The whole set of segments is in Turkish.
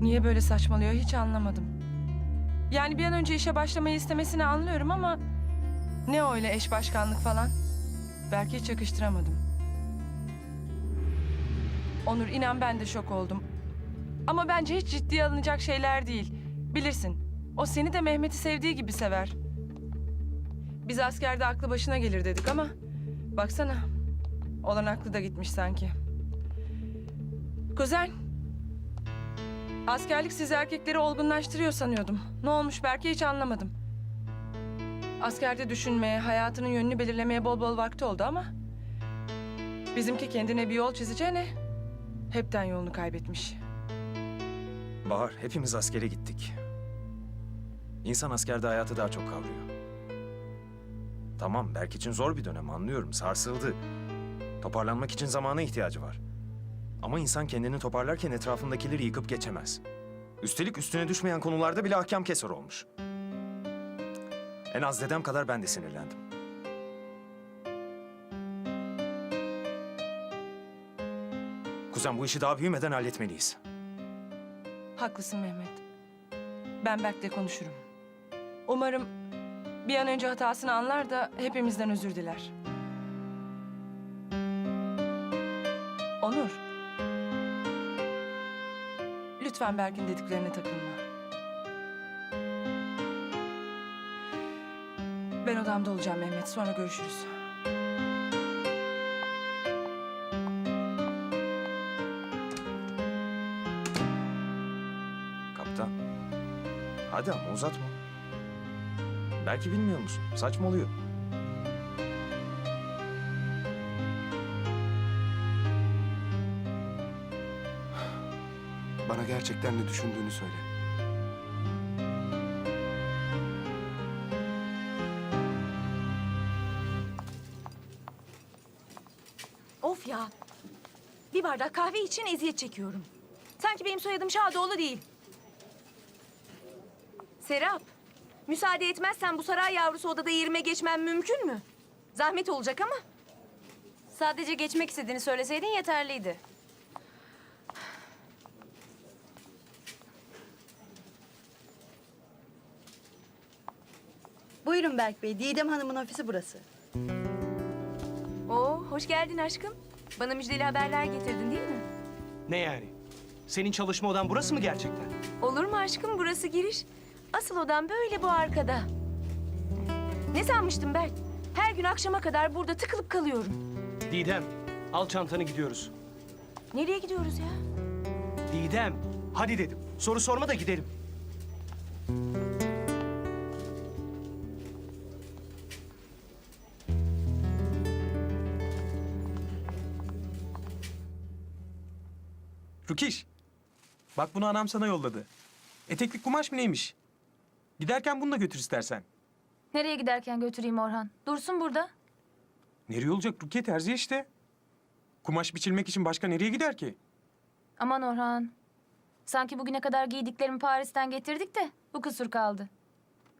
Niye böyle saçmalıyor hiç anlamadım. Yani bir an önce işe başlamayı istemesini anlıyorum ama... Ne öyle eş başkanlık falan? Belki hiç yakıştıramadım. Onur inan ben de şok oldum. Ama bence hiç ciddiye alınacak şeyler değil. Bilirsin. O seni de Mehmet'i sevdiği gibi sever. Biz askerde aklı başına gelir dedik ama... Baksana. Olan aklı da gitmiş sanki. Kuzen. Askerlik sizi erkekleri olgunlaştırıyor sanıyordum. Ne olmuş belki hiç anlamadım. Askerde düşünmeye, hayatının yönünü belirlemeye bol bol vakti oldu ama... Bizimki kendine bir yol çizeceğine hepten yolunu kaybetmiş. Bahar, hepimiz askere gittik. İnsan askerde hayatı daha çok kavruyor. Tamam, Berk için zor bir dönem anlıyorum, sarsıldı. Toparlanmak için zamana ihtiyacı var. Ama insan kendini toparlarken etrafındakileri yıkıp geçemez. Üstelik üstüne düşmeyen konularda bile ahkam keser olmuş. En az dedem kadar ben de sinirlendim. Kuzen bu işi daha büyümeden halletmeliyiz. Haklısın Mehmet. Ben Berk'le konuşurum. Umarım bir an önce hatasını anlar da hepimizden özür diler. Onur. Lütfen Berk'in dediklerine takılma. Ben odamda olacağım Mehmet. Sonra görüşürüz. Kaptan. Hadi ama uzatma. Belki bilmiyor musun? Saçmalıyor. Bana gerçekten ne düşündüğünü söyle. Of ya. Bir bardak kahve için eziyet çekiyorum. Sanki benim soyadım Şadoğlu değil. Serap, müsaade etmezsen bu saray yavrusu odada yerime geçmem mümkün mü? Zahmet olacak ama. Sadece geçmek istediğini söyleseydin yeterliydi. Buyurun Berk Bey, Didem Hanım'ın ofisi burası. Oo, hoş geldin aşkım. Bana müjdeli haberler getirdin değil mi? Ne yani? Senin çalışma odan burası mı gerçekten? Olur mu aşkım? Burası giriş. Asıl odam böyle bu arkada. Ne sanmıştın Berk? Her gün akşama kadar burada tıkılıp kalıyorum. Didem, al çantanı gidiyoruz. Nereye gidiyoruz ya? Didem, hadi dedim. Soru sorma da gidelim. Rukiş. Bak bunu anam sana yolladı. Eteklik kumaş mı neymiş? Giderken bunu da götür istersen. Nereye giderken götüreyim Orhan? Dursun burada. Nereye olacak Rukiye terzi işte. Kumaş biçilmek için başka nereye gider ki? Aman Orhan. Sanki bugüne kadar giydiklerimi Paris'ten getirdik de bu kusur kaldı.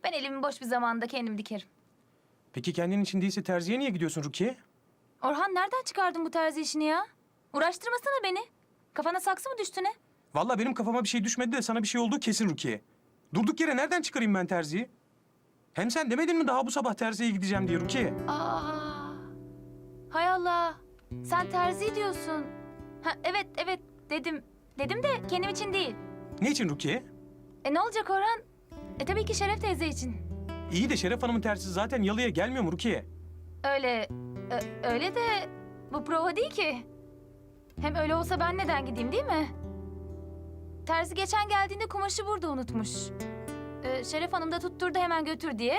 Ben elimi boş bir zamanda kendim dikerim. Peki kendin için değilse terziye niye gidiyorsun Rukiye? Orhan nereden çıkardın bu terzi işini ya? Uğraştırmasana beni. Kafana saksı mı düştü ne? Vallahi benim kafama bir şey düşmedi de sana bir şey olduğu kesin Rukiye. Durduk yere nereden çıkarayım ben terziyi? Hem sen demedin mi daha bu sabah terziye gideceğim diye Rukiye? Aa. Hay Allah. Sen terzi diyorsun. Ha, evet evet dedim. Dedim de kendim için değil. Ne için Rukiye? E ne olacak Orhan? E tabii ki Şeref teyze için. İyi de Şeref Hanım'ın terzisi zaten yalıya gelmiyor mu Rukiye? Öyle, ö- öyle de bu prova değil ki. Hem öyle olsa ben neden gideyim değil mi? Terzi geçen geldiğinde kumaşı burada unutmuş. Ee, Şeref Hanım da tutturdu hemen götür diye.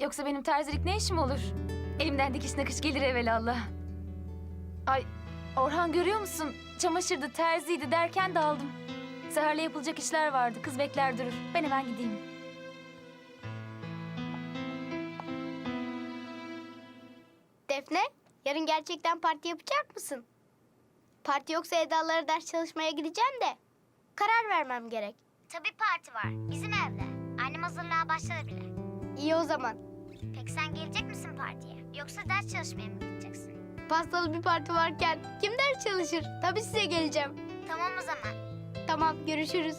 Yoksa benim terzilik ne işim olur? Elimden dikiş nakış gelir evelallah. Ay Orhan görüyor musun? Çamaşırdı, terziydi derken daldım. Seher'le yapılacak işler vardı. Kız bekler durur. Ben hemen gideyim. Defne, yarın gerçekten parti yapacak mısın? Parti yoksa Eda'lara ders çalışmaya gideceğim de. Karar vermem gerek. Tabii parti var. Bizim evde. Annem hazırlığa başladı bile. İyi o zaman. Peki sen gelecek misin partiye? Yoksa ders çalışmaya mı gideceksin? Pastalı bir parti varken kim ders çalışır? Tabii size geleceğim. Tamam o zaman. Tamam. Tamam görüşürüz.